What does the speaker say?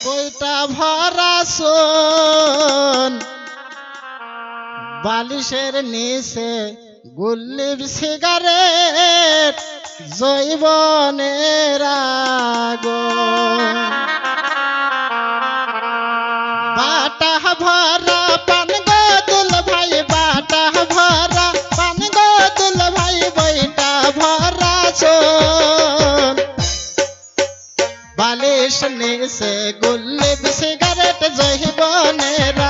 কইটা ভরা সোন। বালিশের নিচে গুল্লির সিগারেট জৈবনের বাটা ভরা পান সাহেবানেরা